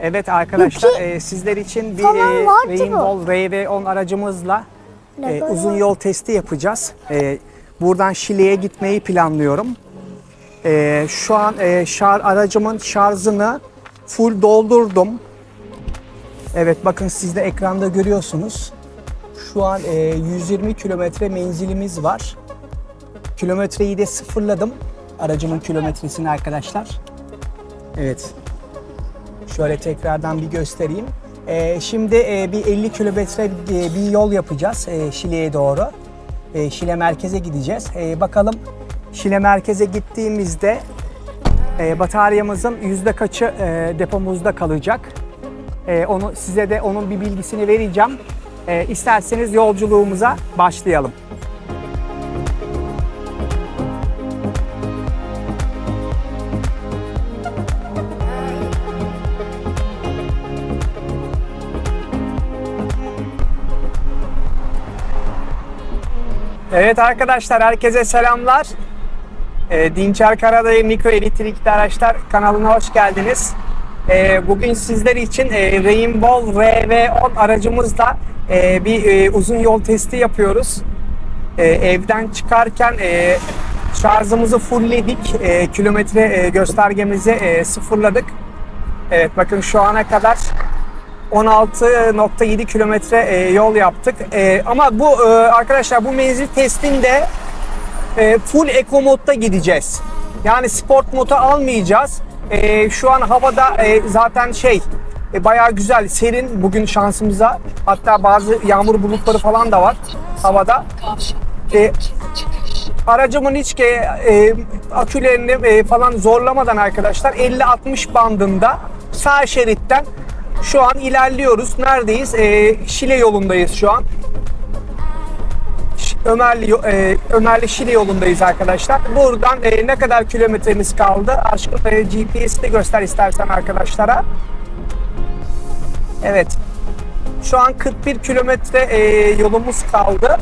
Evet arkadaşlar e, sizler için bir e. Rainbow RV10 aracımızla e, uzun yol testi yapacağız. E, buradan Şile'ye gitmeyi planlıyorum. E, şu an e, şar, aracımın şarjını full doldurdum. Evet bakın siz de ekranda görüyorsunuz. Şu an e, 120 kilometre menzilimiz var. Kilometreyi de sıfırladım. Aracımın kilometresini arkadaşlar. Evet. Şöyle tekrardan bir göstereyim. Ee, şimdi e, bir 50 kilometre e, bir yol yapacağız e, Şile'ye doğru. E, Şile merkeze gideceğiz. Bakalım Şile merkeze gittiğimizde e, bataryamızın yüzde kaçı depomuzda kalacak. Onu size de onun bir bilgisini vereceğim. E, isterseniz yolculuğumuza başlayalım. Evet arkadaşlar herkese selamlar. E, Dinçer Karadayı Mikro Elektrikli Araçlar kanalına hoş geldiniz. E, bugün sizler için e, Rainbow RV10 aracımızla e, bir e, uzun yol testi yapıyoruz. E, evden çıkarken e, şarjımızı fullledik. E, kilometre e, göstergemizi e, sıfırladık. Evet bakın şu ana kadar 16.7 kilometre e, yol yaptık. E, ama bu e, arkadaşlar bu menzil testinde full eco modda gideceğiz. Yani sport modu almayacağız. Şu an havada zaten şey bayağı güzel serin bugün şansımıza. Hatta bazı yağmur bulutları falan da var havada. Aracımın hiç e, akülerini falan zorlamadan arkadaşlar 50-60 bandında sağ şeritten şu an ilerliyoruz. Neredeyiz? E, Şile yolundayız şu an. Ömerli e, Ömerli Şile yolundayız arkadaşlar. Buradan e, ne kadar kilometremiz kaldı? Aşkım e, GPS'i de göster istersen arkadaşlara. Evet. Şu an 41 kilometre e, yolumuz kaldı.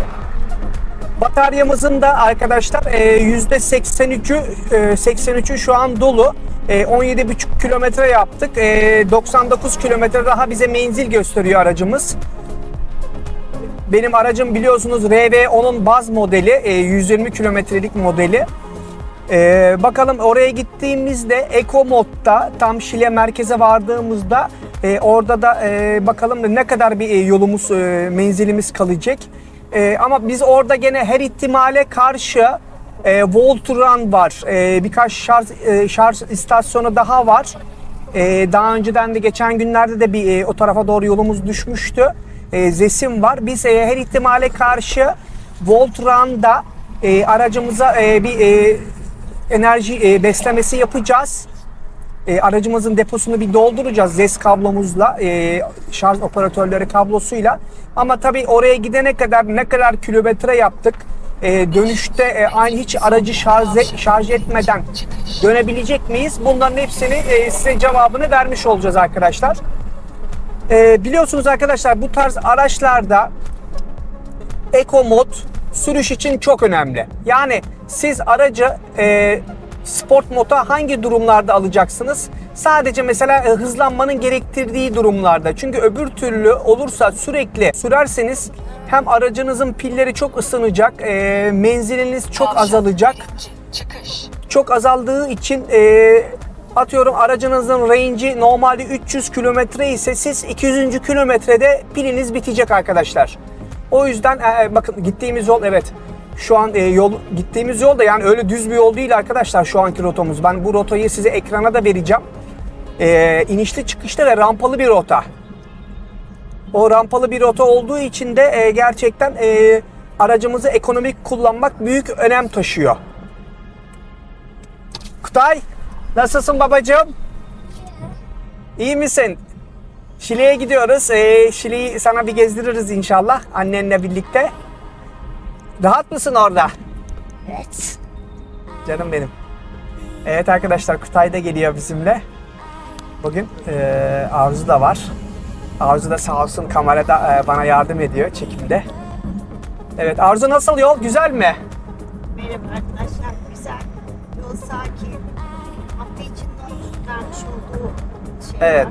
Bataryamızın da arkadaşlar e, %83'ü e, 83'ü şu an dolu. E, 17,5 kilometre yaptık. E, 99 kilometre daha bize menzil gösteriyor aracımız. Benim aracım biliyorsunuz RV10'un baz modeli, e, 120 kilometrelik modeli. E, bakalım oraya gittiğimizde Eco modda tam Şile merkeze vardığımızda e, orada da e, bakalım ne kadar bir e, yolumuz, e, menzilimiz kalacak. E, ama biz orada gene her ihtimale karşı e, Voltron var. E, birkaç şarj, e, şarj istasyonu daha var. E, daha önceden de geçen günlerde de bir e, o tarafa doğru yolumuz düşmüştü. E, Zesim var. Biz e, her ihtimale karşı Voltron'da e, aracımıza e, bir e, enerji e, beslemesi yapacağız. E, aracımızın deposunu bir dolduracağız ZES kablomuzla, e, şarj operatörleri kablosuyla. Ama tabii oraya gidene kadar ne kadar kilometre yaptık, e, dönüşte e, aynı hiç aracı şarj, şarj etmeden dönebilecek miyiz? Bunların hepsini e, size cevabını vermiş olacağız arkadaşlar. E, biliyorsunuz arkadaşlar bu tarz araçlarda Eco mod sürüş için çok önemli. Yani siz aracı e, sport moda hangi durumlarda alacaksınız? Sadece mesela e, hızlanmanın gerektirdiği durumlarda. Çünkü öbür türlü olursa sürekli sürerseniz hem aracınızın pilleri çok ısınacak, e, menziliniz çok azalacak. Çıkış. Çok azaldığı için e, atıyorum aracınızın range'i normalde 300 kilometre ise siz 200. kilometrede piliniz bitecek arkadaşlar. O yüzden e, bakın gittiğimiz yol evet şu an e, yol gittiğimiz yol da yani öyle düz bir yol değil arkadaşlar şu anki rotamız. Ben bu rotayı size ekrana da vereceğim. E, inişli çıkışlı ve rampalı bir rota. O rampalı bir rota olduğu için de e, gerçekten e, aracımızı ekonomik kullanmak büyük önem taşıyor. Kutay, nasılsın babacığım? İyi misin? Şile'ye gidiyoruz. Ee, Şile'yi sana bir gezdiririz inşallah annenle birlikte. Rahat mısın orada? Evet. Canım benim. Evet arkadaşlar Kutay da geliyor bizimle. Bugün ee, Arzu da var. Arzu da sağ olsun kamerada ee, bana yardım ediyor çekimde. Evet Arzu nasıl yol? Güzel mi? Merhaba arkadaşlar. Güzel. Yol sakin. Hafta içinde vermiş olduğu şeyler. Evet.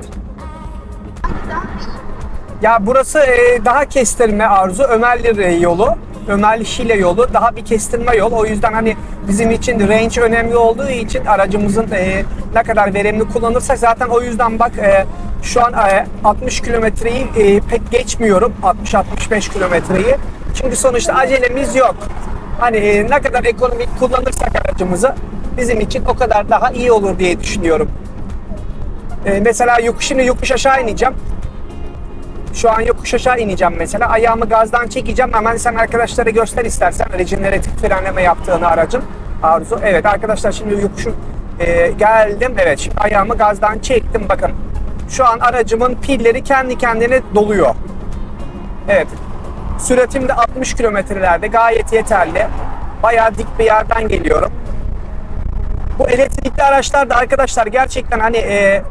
Ya burası e, daha kestirme arzu. Ömerli e, yolu. Ömerli Şile yolu daha bir kestirme yol. O yüzden hani bizim için range önemli olduğu için aracımızın e, ne kadar verimli kullanırsak zaten o yüzden bak e, şu an e, 60 kilometreyi e, pek geçmiyorum. 60-65 kilometreyi. Çünkü sonuçta acelemiz yok. Hani e, ne kadar ekonomik kullanırsak aracımızı bizim için o kadar daha iyi olur diye düşünüyorum. E, mesela yokuş, şimdi yokuş aşağı ineceğim. Şu an yokuş aşağı ineceğim mesela. Ayağımı gazdan çekeceğim. Hemen sen arkadaşlara göster istersen. Rejeneratif frenleme yaptığını aracın. Arzu. Evet arkadaşlar şimdi yokuşu e, geldim. Evet şimdi ayağımı gazdan çektim. Bakın şu an aracımın pilleri kendi kendine doluyor. Evet. Süratim de 60 kilometrelerde gayet yeterli. Bayağı dik bir yerden geliyorum. Bu elektrikli araçlar da arkadaşlar gerçekten hani e,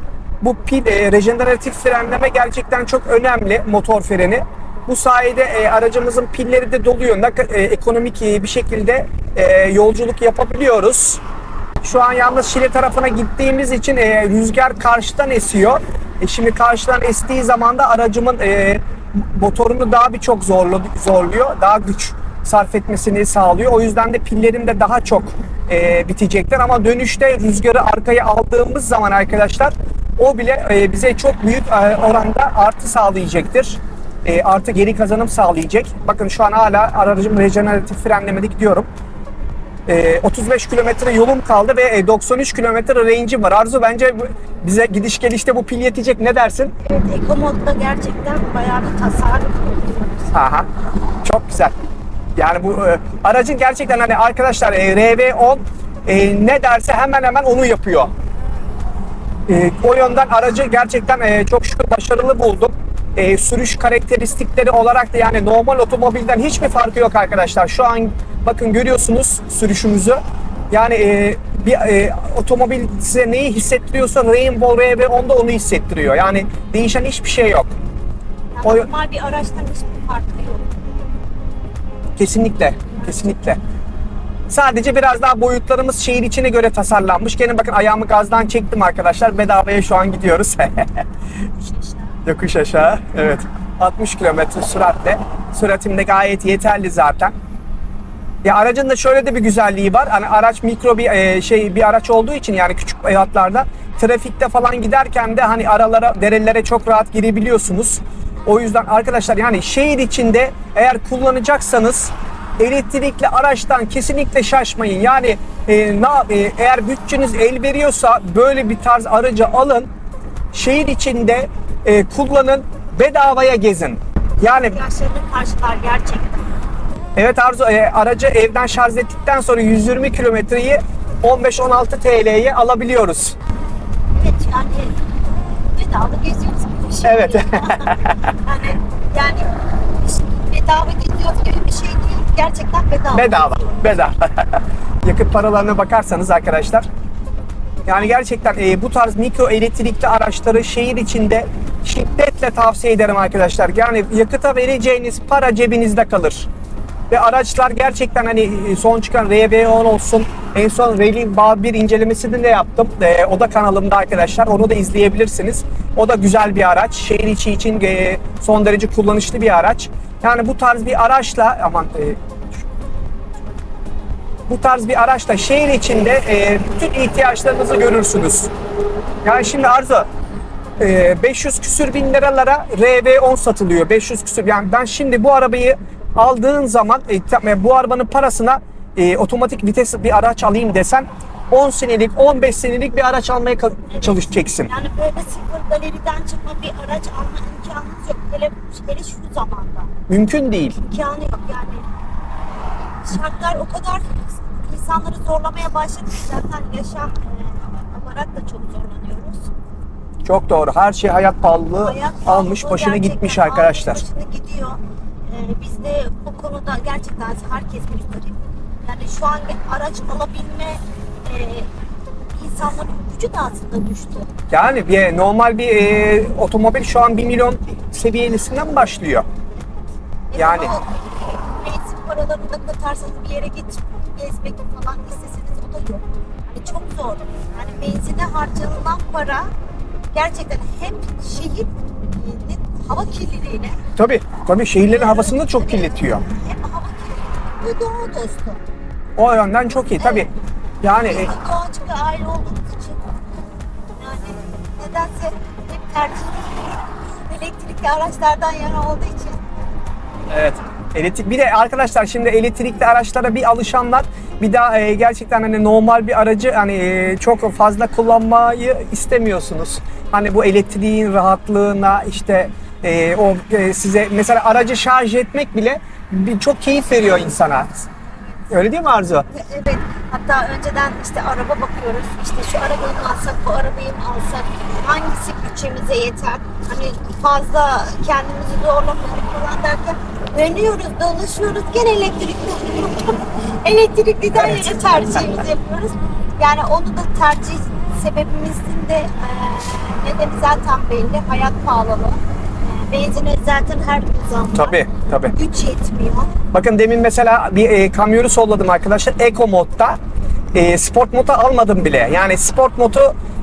bu pil e, rejeneratif frenleme gerçekten çok önemli motor freni. Bu sayede e, aracımızın pilleri de doluyor. Ne, e, ekonomik e, bir şekilde e, yolculuk yapabiliyoruz. Şu an yalnız Şile tarafına gittiğimiz için e, rüzgar karşıdan esiyor. E, şimdi karşıdan estiği zaman da aracımın e, motorunu daha birçok zorlu, zorluyor. Daha güç sarf etmesini sağlıyor. O yüzden de pillerim de daha çok e, bitecekler. Ama dönüşte rüzgarı arkaya aldığımız zaman arkadaşlar o bile e, bize çok büyük e, oranda artı sağlayacaktır. E, artı geri kazanım sağlayacak. Bakın şu an hala aracım rejeneratif frenlemede gidiyorum. E, 35 kilometre yolum kaldı ve e, 93 kilometre range'im var. Arzu bence bize gidiş gelişte bu pil yetecek. Ne dersin? Evet, Eko modda gerçekten bayağı bir tasarruf. Aha. Çok güzel. Yani bu e, aracın gerçekten hani arkadaşlar e, RV10 e, ne derse hemen hemen onu yapıyor. E, o yönden aracı gerçekten e, çok şükür başarılı buldum. E, sürüş karakteristikleri olarak da yani normal otomobilden hiçbir farkı yok arkadaşlar. Şu an bakın görüyorsunuz sürüşümüzü. Yani e, bir e, otomobil size neyi hissettiriyorsa Rainbow RV10'da onu hissettiriyor. Yani değişen hiçbir şey yok. Yani O- normal bir araçtan hiçbir farkı yok. Kesinlikle, kesinlikle. Sadece biraz daha boyutlarımız şehir içine göre tasarlanmış. Gene bakın ayağımı gazdan çektim arkadaşlar. Bedavaya şu an gidiyoruz. Yokuş aşağı. Evet. 60 kilometre süratle. Süratim de gayet yeterli zaten. Ya aracın da şöyle de bir güzelliği var. Hani araç mikro bir e, şey bir araç olduğu için yani küçük hayatlarda trafikte falan giderken de hani aralara, derelere çok rahat girebiliyorsunuz. O yüzden arkadaşlar yani şehir içinde eğer kullanacaksanız elektrikli araçtan kesinlikle şaşmayın. Yani e, na, e, eğer bütçeniz el veriyorsa böyle bir tarz aracı alın. Şehir içinde e, kullanın, bedavaya gezin. Yani İhtiyaçlarını karşılar gerçekten. Evet Arzu e, aracı evden şarj ettikten sonra 120 kilometreyi 15-16 TL'ye alabiliyoruz. Evet yani bedava geziyoruz gibi bir şey. Evet. değil. yani, yani bedava geziyoruz gibi bir şey değil. Gerçekten bedava. Bedava. Bedava. Yakıt paralarına bakarsanız arkadaşlar yani gerçekten e, bu tarz mikro elektrikli araçları şehir içinde şiddetle tavsiye ederim arkadaşlar. Yani yakıta vereceğiniz para cebinizde kalır. Ve araçlar gerçekten hani e, son çıkan RV10 olsun. En son Rally Bar 1 incelemesini de yaptım. E, o da kanalımda arkadaşlar. Onu da izleyebilirsiniz. O da güzel bir araç. Şehir içi için e, son derece kullanışlı bir araç. Yani bu tarz bir araçla aman e, bu tarz bir araçla şehir içinde e, bütün ihtiyaçlarınızı görürsünüz. Yani şimdi Arzu e, 500 küsür bin liralara RV10 satılıyor. 500 küsür yani ben şimdi bu arabayı aldığın zaman e, e, bu arabanın parasına e, otomatik vites bir araç alayım desen 10 senelik 15 senelik bir araç almaya çalışacaksın. Yani böyle sıfır galeriden çıkma bir araç alma imkanınız yok. Hele, hele şu zamanda. Mümkün değil. imkanı yok yani. Şartlar o kadar insanları zorlamaya başladı ki zaten yaşam e, olarak da çok zorlanıyoruz. Çok doğru. Her şey hayat pahalılığı Hayat almış pahalılığı başını gitmiş arkadaşlar. başını gidiyor. E, biz de bu konuda gerçekten herkes müzdarip. Yani şu an araç alabilme e, insanların gücü de aslında düştü. Yani bir normal bir e, otomobil şu an 1 milyon seviyesinden başlıyor. E, Yani. ama Benzin paralarını da katarsanız bir yere git, gezmek falan isteseniz o da yok. Hani çok zor. Yani benzine harcanılan para gerçekten hem şehir e, hava kirliliğine Tabii. Tabii şehirlerin havasını da çok kirletiyor. hem hava kirliliği ve doğa dostu. O yönden çok iyi. Tabii. Yani e, Biz doğacı bir aile olduğumuz için yani nedense hep tercihimiz elektrikli araçlardan yana olduğu için Evet. Elektrik bir de arkadaşlar şimdi elektrikli araçlara bir alışanlar bir daha e, gerçekten hani normal bir aracı hani e, çok fazla kullanmayı istemiyorsunuz. Hani bu elektriğin rahatlığına işte e, o e, size mesela aracı şarj etmek bile bir, çok keyif veriyor insana. Öyle değil mi Arzu? Evet. Hatta önceden işte araba bakıyoruz. İşte şu arabayı mı alsak, bu arabayı mı alsak? Hangisi bütçemize yeter? Hani fazla kendimizi zorlamayalım falan derken dönüyoruz, dolaşıyoruz. Gene elektrikli Elektrikliden Evet. yana tercihimizi yapıyoruz. Yani onu da tercih sebebimizin de e, nedeni zaten belli. Hayat pahalılığı. E, Benzine zaten her gün zam. Tabii tabii. Güç yetmiyor. Bakın demin mesela bir e, kamyonu solladım arkadaşlar. Eco modda. E, sport modu almadım bile. Yani sport modu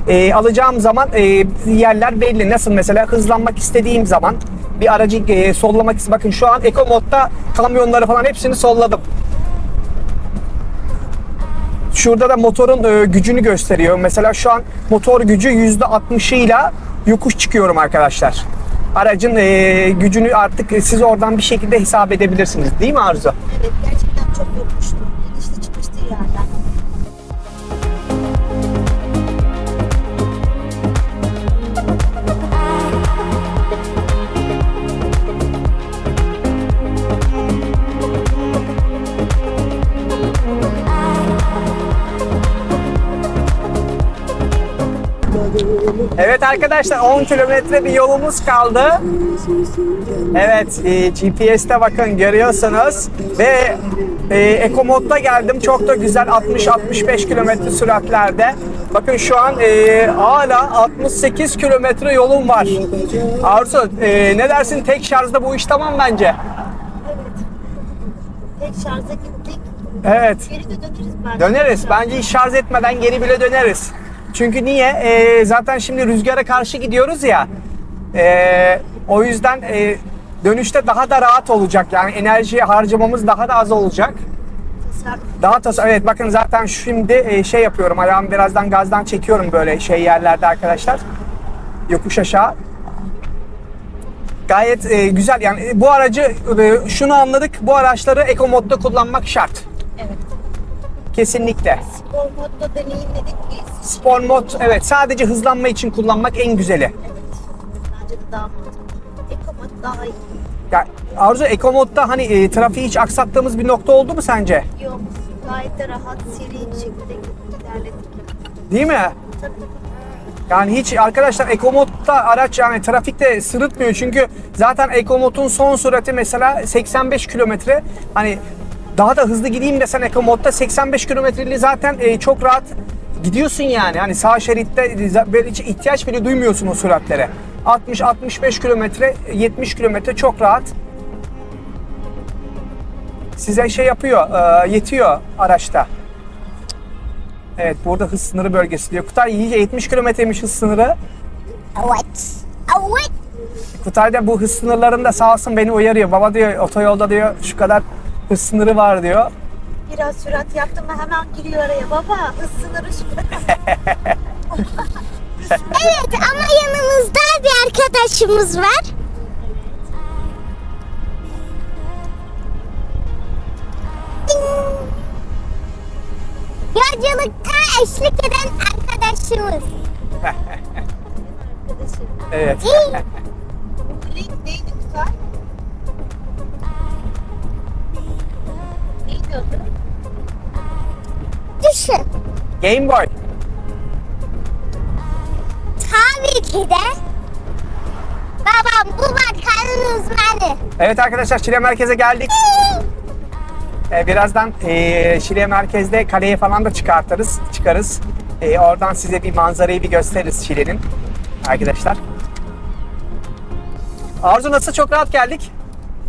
e, alacağım zaman e, yerler belli. Nasıl mesela hızlanmak istediğim zaman bir aracı e, sollamak ist- Bakın şu an Eco modda kamyonları falan hepsini solladım. Şurada da motorun e, gücünü gösteriyor. Mesela şu an motor gücü %60'ıyla yokuş çıkıyorum arkadaşlar. Aracın e, gücünü artık siz oradan bir şekilde hesap edebilirsiniz. Değil mi Arzu? Evet gerçekten çok yokmuştu. İnişli çıkmıştı yerden. Evet arkadaşlar 10 kilometre bir yolumuz kaldı. Evet e, GPS'te bakın görüyorsunuz ve e, Eco modda geldim çok da güzel 60-65 kilometre süratlerde. Bakın şu an e, hala 68 kilometre yolum var. Arzu e, ne dersin tek şarjda bu iş tamam bence. Evet. Tek şarja gittik. Evet. Geri de döneriz bence. Döneriz. Bence hiç şarj etmeden geri bile döneriz. Çünkü niye? Ee, zaten şimdi rüzgara karşı gidiyoruz ya. Ee, o yüzden e, dönüşte daha da rahat olacak. Yani enerji harcamamız daha da az olacak. Tasarruf. Daha tas evet bakın zaten şimdi e, şey yapıyorum. Ayağımı birazdan gazdan çekiyorum böyle şey yerlerde arkadaşlar. Yokuş aşağı. Gayet e, güzel yani bu aracı e, şunu anladık. Bu araçları eco modda kullanmak şart. Kesinlikle. Spor modda deneyimledik biz. Spor mod evet sadece hızlanma için kullanmak en güzeli. Evet. Bence de daha mantıklı. Eko mod daha iyi. Ya Arzu Eco modda hani e, trafiği hiç aksattığımız bir nokta oldu mu sence? Yok. Gayet de rahat, seri bir şekilde ilerledik. Değil mi? Tabii. Yani hiç arkadaşlar Eco modda araç yani trafikte sırıtmıyor çünkü zaten Eco modun son sürati mesela 85 kilometre. Hani daha da hızlı gideyim desen Eco modda 85 kilometreli zaten e, çok rahat gidiyorsun yani. Hani sağ şeritte böyle hiç ihtiyaç bile duymuyorsun o süratlere. 60-65 kilometre, 70 kilometre çok rahat. Size şey yapıyor, e, yetiyor araçta. Evet burada hız sınırı bölgesi diyor. Kutay iyice 70 kilometremiş hız sınırı. Evet. Evet. Kutay da bu hız sınırlarında sağ olsun beni uyarıyor. Baba diyor otoyolda diyor şu kadar hız sınırı var diyor. Biraz sürat yaptım mı hemen giriyor araya. Baba hız sınırı şu kadar. Evet ama yanımızda bir arkadaşımız var. Yolculukta eşlik eden arkadaşımız. Arkadaşım. Evet. Neydi Kutay? Düşün. Game Boy. Tabii ki de babam bu bakanın uzmanı. Evet arkadaşlar Şile Merkez'e geldik. Ee, birazdan e, Şile Merkez'de kaleye falan da çıkartırız, çıkarız. E, oradan size bir manzarayı bir gösteririz Şile'nin. Arkadaşlar. Arzu nasıl çok rahat geldik?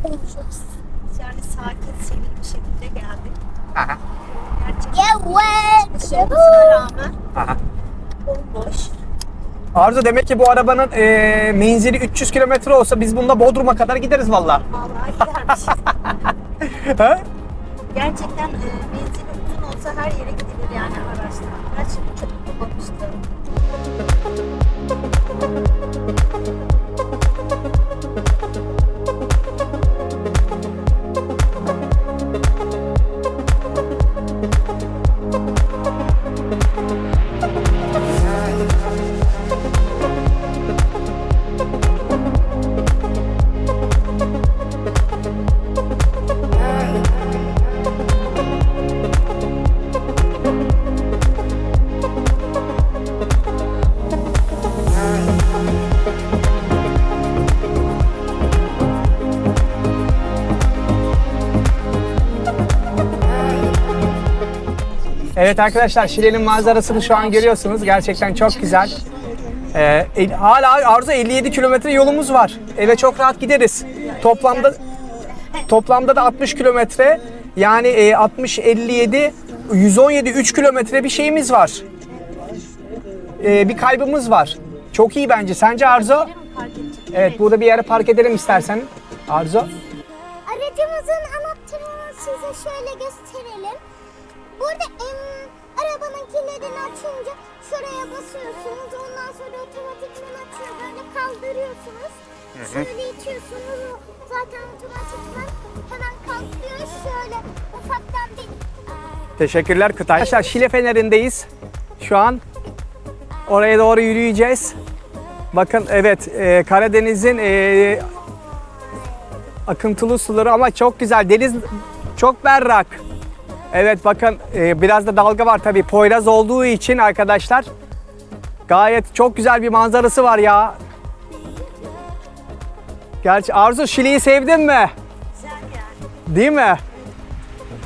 Çok yani sakin, seri bir şekilde geldik. Aha, olmasına rağmen aha. bomboş. Arzu demek ki bu arabanın e, menzili 300 kilometre olsa biz bununla Bodrum'a kadar gideriz valla. Vallahi gidermiş. Ha? Gerçekten e, menzili uzun olsa her yere gidilir yani araçla. Şimdi çok kullanmıştım. Evet arkadaşlar Şile'nin manzarasını şu an görüyorsunuz. Gerçekten çok güzel. Ee, hala Arzu 57 kilometre yolumuz var. Eve çok rahat gideriz. Toplamda toplamda da 60 kilometre. Yani e, 60 57 117 3 kilometre bir şeyimiz var. Ee, bir kaybımız var. Çok iyi bence. Sence Arzu? Evet, burada bir yere park edelim istersen. Arzu. Aracımızın anahtarını size şöyle gösterelim. Burada kilidini açınca şuraya basıyorsunuz. Ondan sonra otomatikman açıyor. Böyle kaldırıyorsunuz. Şöyle itiyorsunuz. o Zaten otomatikman hemen kalkıyor. Şöyle ufaktan bir Teşekkürler Kıtay. Arkadaşlar Şile Feneri'ndeyiz. Şu an oraya doğru yürüyeceğiz. Bakın evet e, Karadeniz'in e, akıntılı suları ama çok güzel. Deniz çok berrak. Evet bakın e, biraz da dalga var tabii. Poyraz olduğu için arkadaşlar gayet çok güzel bir manzarası var ya. Gerçi Arzu Şile'yi sevdin mi? Değil mi?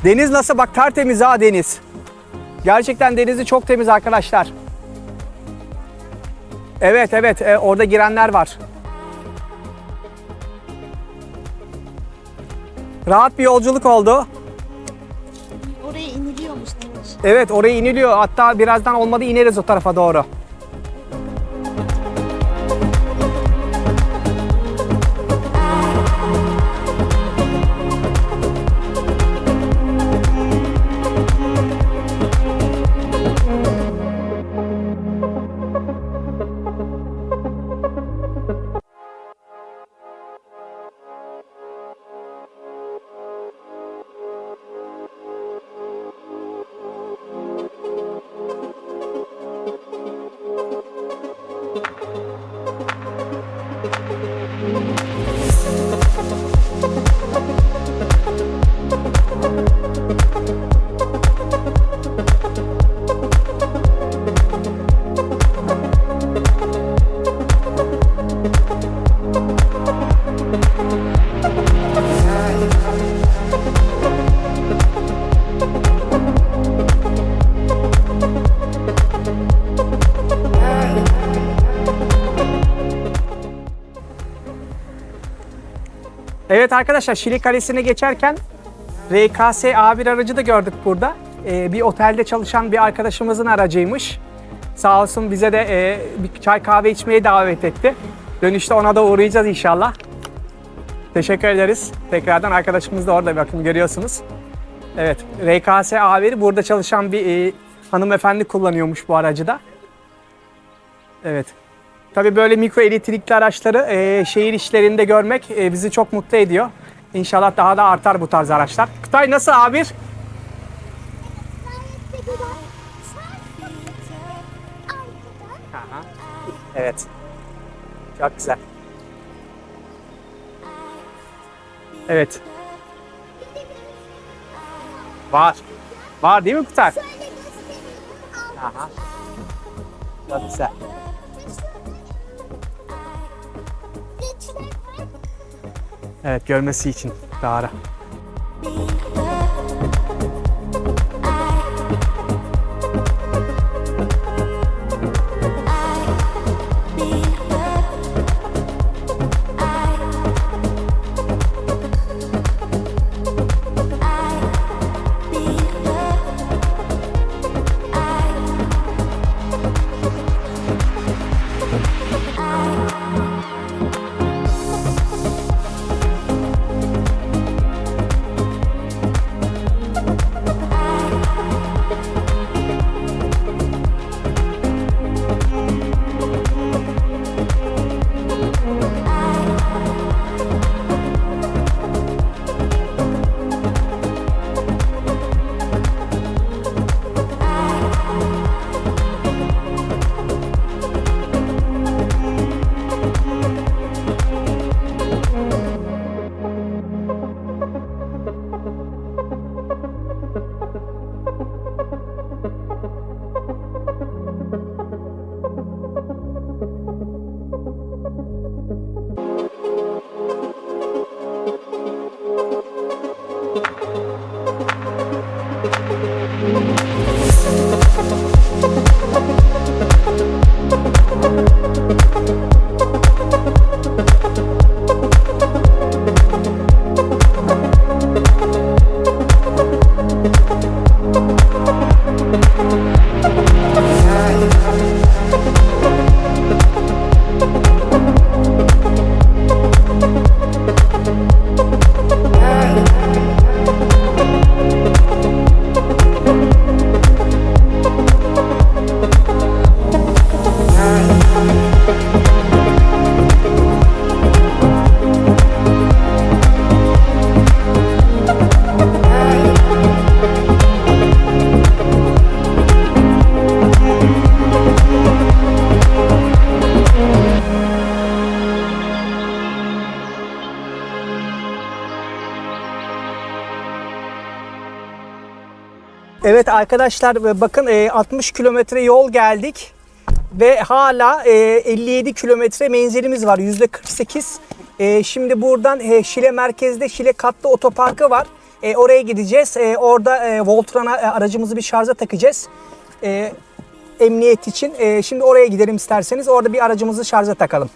Deniz nasıl? Bak tertemiz ha deniz. Gerçekten denizi çok temiz arkadaşlar. Evet evet e, orada girenler var. Rahat bir yolculuk oldu. Evet oraya iniliyor. Hatta birazdan olmadı ineriz o tarafa doğru. Evet arkadaşlar Şili Kalesi'ne geçerken RKS A1 aracı da gördük burada. Ee, bir otelde çalışan bir arkadaşımızın aracıymış. Sağ olsun bize de e, bir çay kahve içmeye davet etti. Dönüşte ona da uğrayacağız inşallah. Teşekkür ederiz. Tekrardan arkadaşımız da orada bakın görüyorsunuz. Evet RKS A1 burada çalışan bir e, hanımefendi kullanıyormuş bu aracı da. Evet. Tabii böyle mikro elektrikli araçları e, şehir işlerinde görmek e, bizi çok mutlu ediyor. İnşallah daha da artar bu tarz araçlar. Kıtay nasıl A1? gayet de güzel. Sadece arkadan Evet. Çok güzel. Evet. Var. Var değil mi. Altı Aha. Çok güzel. Evet görmesi için daha Evet arkadaşlar e, bakın e, 60 kilometre yol geldik ve hala e, 57 kilometre menzilimiz var yüzde 48. E, şimdi buradan e, Şile merkezde Şile katlı otoparkı var. E, oraya gideceğiz. E, orada e, Voltran'a e, aracımızı bir şarja takacağız. E, emniyet için. E, şimdi oraya gidelim isterseniz. Orada bir aracımızı şarja takalım.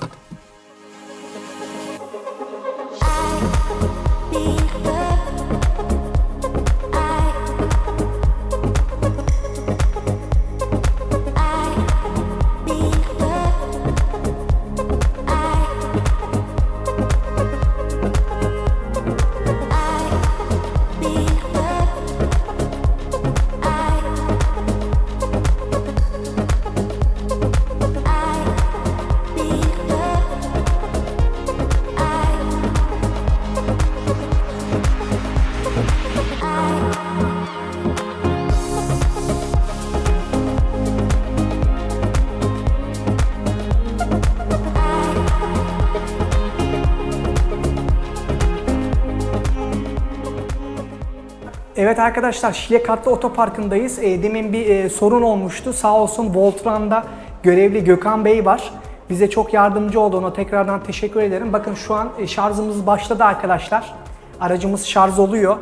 Evet arkadaşlar Şile Katlı Otoparkı'ndayız. E, demin bir e, sorun olmuştu. Sağ olsun Voltran'da görevli Gökhan Bey var. Bize çok yardımcı oldu. Ona tekrardan teşekkür ederim. Bakın şu an e, şarjımız başladı arkadaşlar. Aracımız şarj oluyor.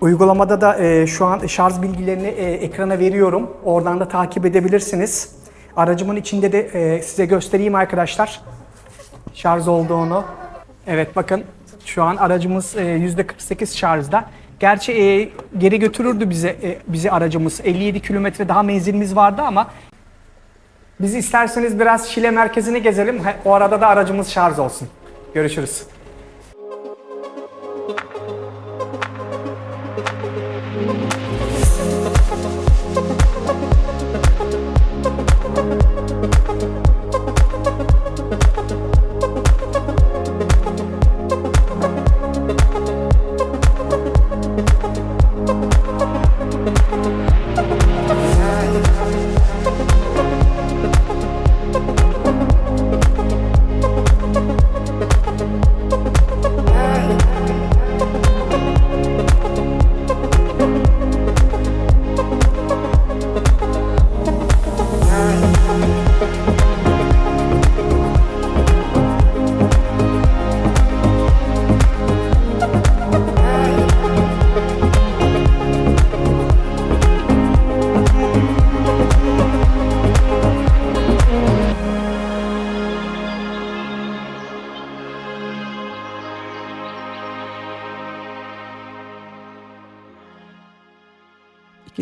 Uygulamada da e, şu an şarj bilgilerini e, ekrana veriyorum. Oradan da takip edebilirsiniz. Aracımın içinde de e, size göstereyim arkadaşlar. Şarj olduğunu. Evet bakın şu an aracımız e, %48 şarjda. Gerçi e, geri götürürdü bize e, bizi aracımız. 57 kilometre daha menzilimiz vardı ama biz isterseniz biraz Şile merkezini gezelim. O arada da aracımız şarj olsun. Görüşürüz.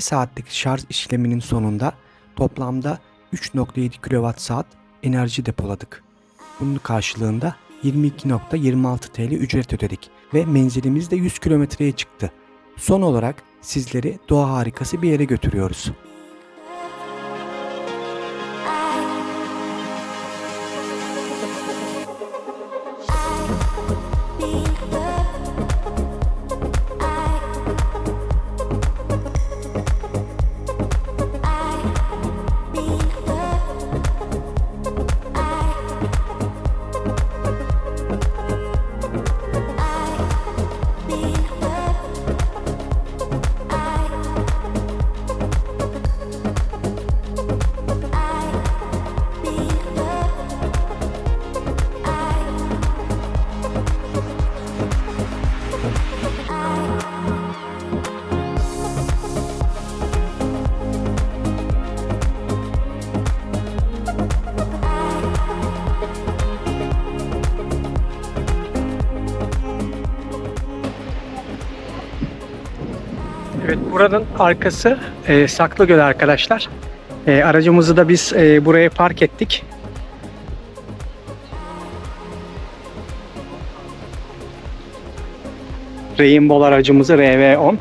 Saatlik şarj işleminin sonunda toplamda 3.7 kWh enerji depoladık. Bunun karşılığında 22.26 TL ücret ödedik ve menzilimiz de 100 kilometreye çıktı. Son olarak sizleri doğa harikası bir yere götürüyoruz. Evet buranın arkası e, Saklıgöl arkadaşlar. E, aracımızı da biz e, buraya park ettik. Rainbow aracımızı RV10.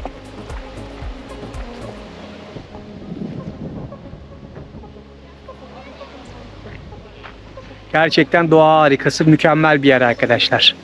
Gerçekten doğa harikası, mükemmel bir yer arkadaşlar.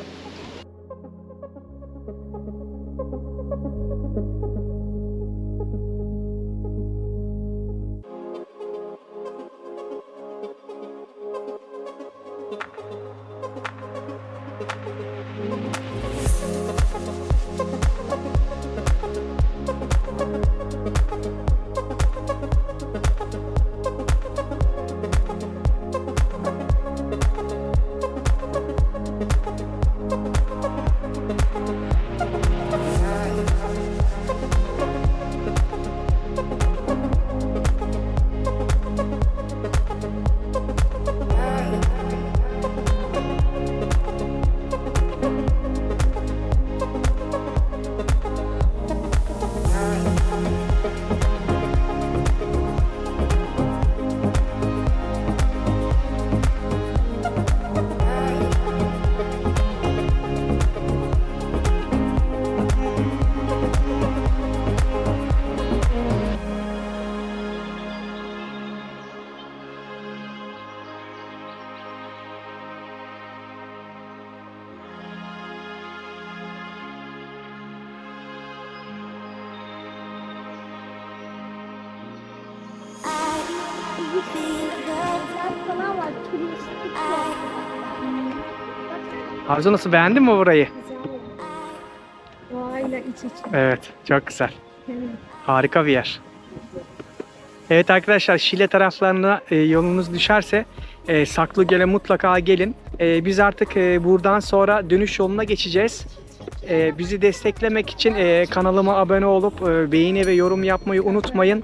Arzu nasıl beğendin mi burayı? Doğayla iç içe. Evet, çok güzel. Harika bir yer. Evet arkadaşlar Şile taraflarına e, yolunuz düşerse e, Saklıgöl'e mutlaka gelin. E, biz artık e, buradan sonra dönüş yoluna geçeceğiz. E, bizi desteklemek için e, kanalıma abone olup e, beğeni ve yorum yapmayı unutmayın.